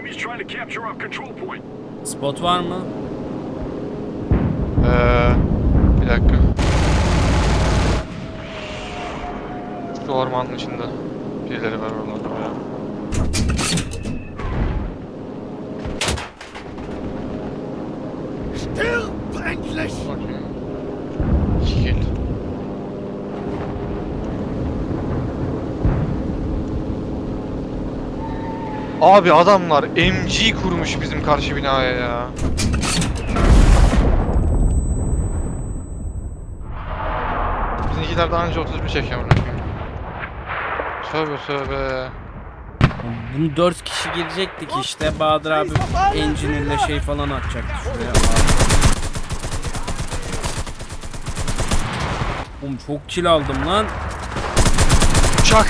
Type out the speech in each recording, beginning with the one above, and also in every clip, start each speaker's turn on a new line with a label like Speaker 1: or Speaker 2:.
Speaker 1: Enemies trying to capture our control point.
Speaker 2: Spot var mı?
Speaker 3: Ee, bir dakika. Şu ormanın içinde birileri var oralarda ya.
Speaker 1: Still endlich!
Speaker 3: İki kill. Abi adamlar MG kurmuş bizim karşı binaya ya. Bizimkiler daha önce 31 çekiyor. Tövbe tövbe.
Speaker 2: Bunu 4 kişi girecektik işte. Bahadır abi engine ile şey falan atacaktı şuraya. Oğlum çok kill aldım lan.
Speaker 3: Uçak.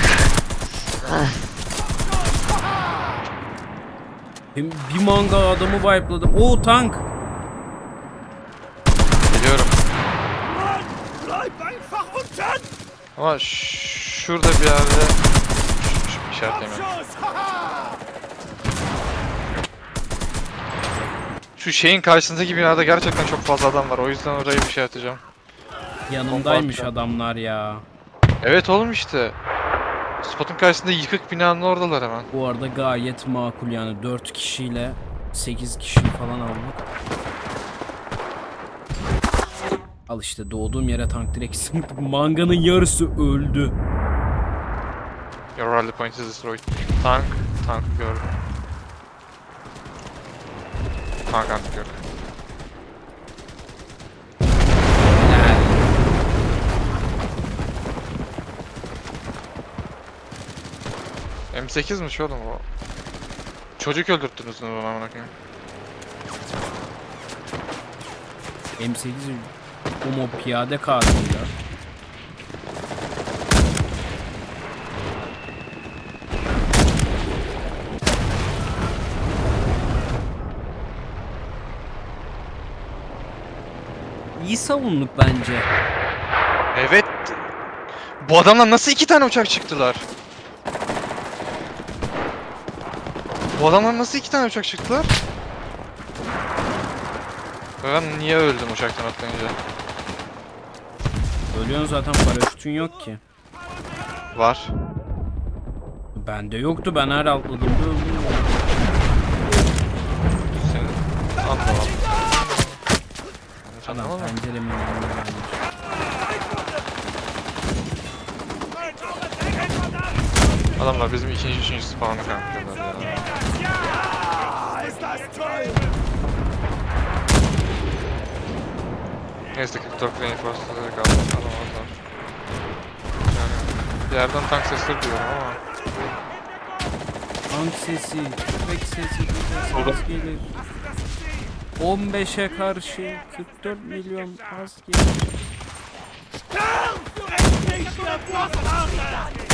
Speaker 2: Hem bir manga adamı wipe'ladım. Oo tank.
Speaker 1: Unten!
Speaker 3: Ama şurada bir yerde!
Speaker 1: Haha!
Speaker 3: Şu şeyin karşısındaki binada gerçekten çok fazla adam var. O yüzden orayı bir şey atacağım.
Speaker 2: Yanımdaymış adamlar ya.
Speaker 3: Evet oğlum işte. Spotun karşısında yıkık binanın oradalar hemen.
Speaker 2: Bu arada gayet makul yani 4 kişiyle 8 kişi falan aldık. Al işte doğduğum yere tank direkt sıktı. Manganın yarısı öldü.
Speaker 3: Your rally point is destroyed. Tank. Tank gördüm. Tank artık yok. M8'miş oğlum o. Çocuk öldürttünüz onu amına koyayım.
Speaker 2: M8 Homo piyade katiliyle. İyi savunduk bence.
Speaker 3: Evet. Bu adamlar nasıl iki tane uçak çıktılar? Bu adamlar nasıl iki tane uçak çıktılar? Ben niye öldüm uçaktan atlayınca?
Speaker 2: Ölüyorsun zaten paraşütün yok ki.
Speaker 3: Var.
Speaker 2: Bende yoktu ben her atladığımda öldüm.
Speaker 3: anlamam. Yanlış
Speaker 2: Adam penceremin önüne gelmiş.
Speaker 3: Adamlar bizim ikinci, üçüncü spawn'ı ya.
Speaker 1: Ja, ist das toll!
Speaker 3: Neyse 44 reinforce'ları kaldı. Alamazlar. Yani bir yerden tank sesleri duyuyorum ama.
Speaker 2: Tank sesi, tüfek sesi, bir
Speaker 3: Oğlum.
Speaker 2: ses gelir. 15'e karşı 44 milyon az gelir.
Speaker 1: Endlich, der Bastard!